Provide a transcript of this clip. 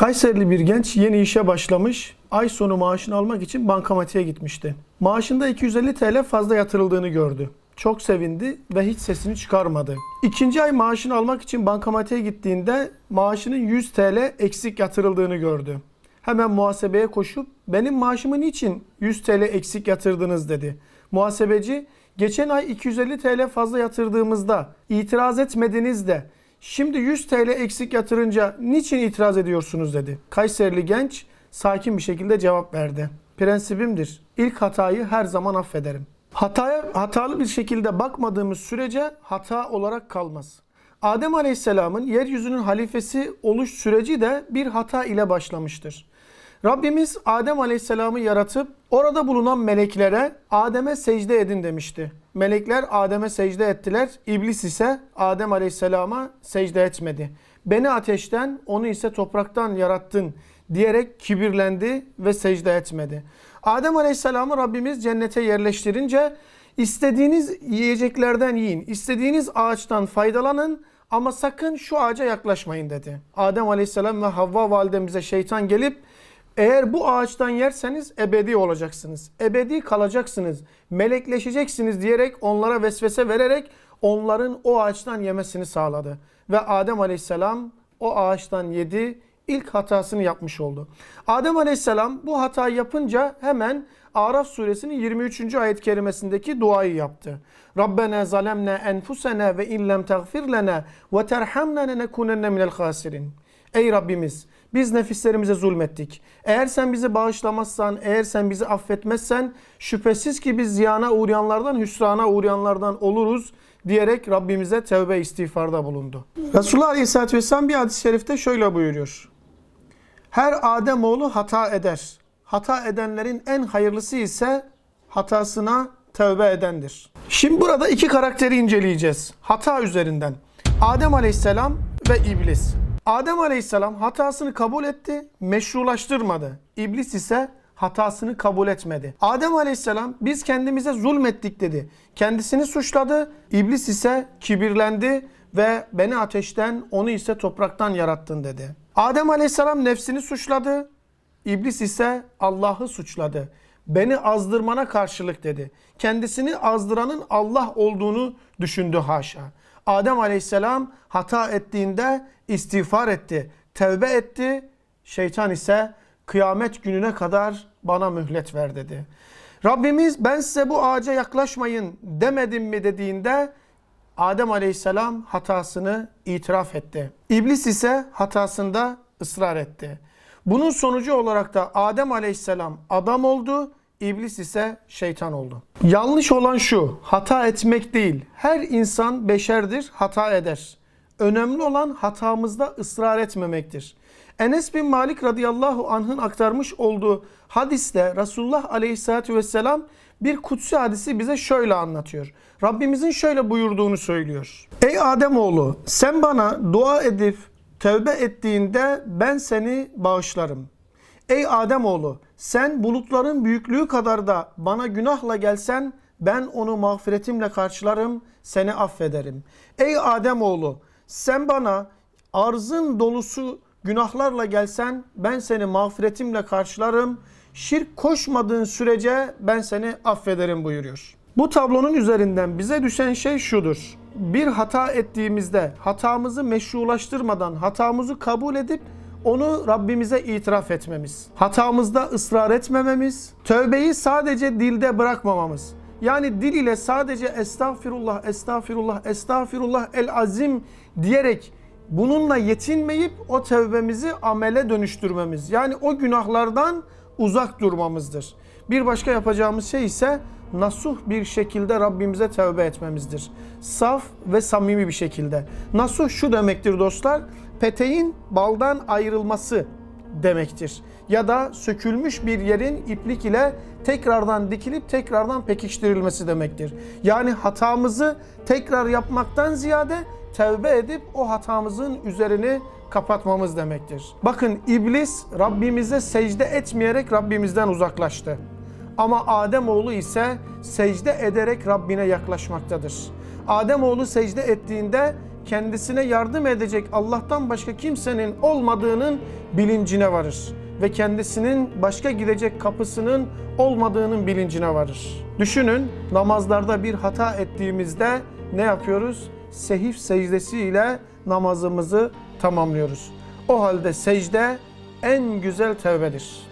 Kayserili bir genç yeni işe başlamış. Ay sonu maaşını almak için bankamatiğe gitmişti. Maaşında 250 TL fazla yatırıldığını gördü. Çok sevindi ve hiç sesini çıkarmadı. İkinci ay maaşını almak için bankamatiğe gittiğinde maaşının 100 TL eksik yatırıldığını gördü. Hemen muhasebeye koşup benim maaşımı niçin 100 TL eksik yatırdınız dedi. Muhasebeci geçen ay 250 TL fazla yatırdığımızda itiraz etmediniz de şimdi 100 TL eksik yatırınca niçin itiraz ediyorsunuz dedi. Kayserili genç sakin bir şekilde cevap verdi. Prensibimdir. İlk hatayı her zaman affederim. Hataya hatalı bir şekilde bakmadığımız sürece hata olarak kalmaz. Adem Aleyhisselam'ın yeryüzünün halifesi oluş süreci de bir hata ile başlamıştır. Rabbimiz Adem Aleyhisselam'ı yaratıp orada bulunan meleklere Adem'e secde edin demişti. Melekler Adem'e secde ettiler. İblis ise Adem Aleyhisselam'a secde etmedi. Beni ateşten, onu ise topraktan yarattın diyerek kibirlendi ve secde etmedi. Adem Aleyhisselam'ı Rabbimiz cennete yerleştirince istediğiniz yiyeceklerden yiyin, istediğiniz ağaçtan faydalanın ama sakın şu ağaca yaklaşmayın dedi. Adem Aleyhisselam ve Havva validemize şeytan gelip eğer bu ağaçtan yerseniz ebedi olacaksınız. Ebedi kalacaksınız. Melekleşeceksiniz diyerek onlara vesvese vererek onların o ağaçtan yemesini sağladı. Ve Adem Aleyhisselam o ağaçtan yedi. ilk hatasını yapmış oldu. Adem Aleyhisselam bu hatayı yapınca hemen Araf suresinin 23. ayet kerimesindeki duayı yaptı. Rabbena zalemna enfusena ve illem tagfir lena ve terhamna lenekunenne minel khasirin. Ey Rabbimiz biz nefislerimize zulmettik. Eğer sen bizi bağışlamazsan, eğer sen bizi affetmezsen şüphesiz ki biz ziyana uğrayanlardan, hüsrana uğrayanlardan oluruz diyerek Rabbimize tevbe istiğfarda bulundu. Resulullah Aleyhisselatü Vesselam bir hadis-i şerifte şöyle buyuruyor. Her Ademoğlu hata eder. Hata edenlerin en hayırlısı ise hatasına tövbe edendir. Şimdi burada iki karakteri inceleyeceğiz. Hata üzerinden. Adem Aleyhisselam ve İblis. Adem Aleyhisselam hatasını kabul etti, meşrulaştırmadı. İblis ise hatasını kabul etmedi. Adem Aleyhisselam biz kendimize zulmettik dedi. Kendisini suçladı. İblis ise kibirlendi ve beni ateşten, onu ise topraktan yarattın dedi. Adem Aleyhisselam nefsini suçladı. İblis ise Allah'ı suçladı. Beni azdırmana karşılık dedi. Kendisini azdıranın Allah olduğunu düşündü haşa. Adem Aleyhisselam hata ettiğinde istiğfar etti, tevbe etti. Şeytan ise kıyamet gününe kadar bana mühlet ver dedi. Rabbimiz ben size bu ağaca yaklaşmayın demedim mi dediğinde Adem Aleyhisselam hatasını itiraf etti. İblis ise hatasında ısrar etti. Bunun sonucu olarak da Adem Aleyhisselam adam oldu, İblis ise şeytan oldu. Yanlış olan şu, hata etmek değil. Her insan beşerdir, hata eder. Önemli olan hatamızda ısrar etmemektir. Enes bin Malik radıyallahu anh'ın aktarmış olduğu hadiste Resulullah aleyhissalatü vesselam bir kutsi hadisi bize şöyle anlatıyor. Rabbimizin şöyle buyurduğunu söylüyor. Ey Ademoğlu sen bana dua edip tövbe ettiğinde ben seni bağışlarım. Ey Ademoğlu sen bulutların büyüklüğü kadar da bana günahla gelsen ben onu mağfiretimle karşılarım, seni affederim. Ey Ademoğlu sen bana arzın dolusu günahlarla gelsen ben seni mağfiretimle karşılarım. Şirk koşmadığın sürece ben seni affederim buyuruyor. Bu tablonun üzerinden bize düşen şey şudur. Bir hata ettiğimizde hatamızı meşrulaştırmadan hatamızı kabul edip onu Rabbimize itiraf etmemiz. Hatamızda ısrar etmememiz. Tövbeyi sadece dilde bırakmamamız. Yani dil ile sadece estağfirullah, estağfirullah, estağfirullah el azim diyerek bununla yetinmeyip o tevbemizi amele dönüştürmemiz. Yani o günahlardan uzak durmamızdır. Bir başka yapacağımız şey ise nasuh bir şekilde Rabbimize tevbe etmemizdir. Saf ve samimi bir şekilde. Nasuh şu demektir dostlar, peteğin baldan ayrılması demektir. Ya da sökülmüş bir yerin iplik ile tekrardan dikilip tekrardan pekiştirilmesi demektir. Yani hatamızı tekrar yapmaktan ziyade tevbe edip o hatamızın üzerini kapatmamız demektir. Bakın iblis Rabbimize secde etmeyerek Rabbimizden uzaklaştı. Ama Ademoğlu ise secde ederek Rabbine yaklaşmaktadır. Ademoğlu secde ettiğinde kendisine yardım edecek Allah'tan başka kimsenin olmadığının bilincine varır ve kendisinin başka gidecek kapısının olmadığının bilincine varır. Düşünün namazlarda bir hata ettiğimizde ne yapıyoruz? Sehif secdesi ile namazımızı tamamlıyoruz. O halde secde en güzel tevbedir.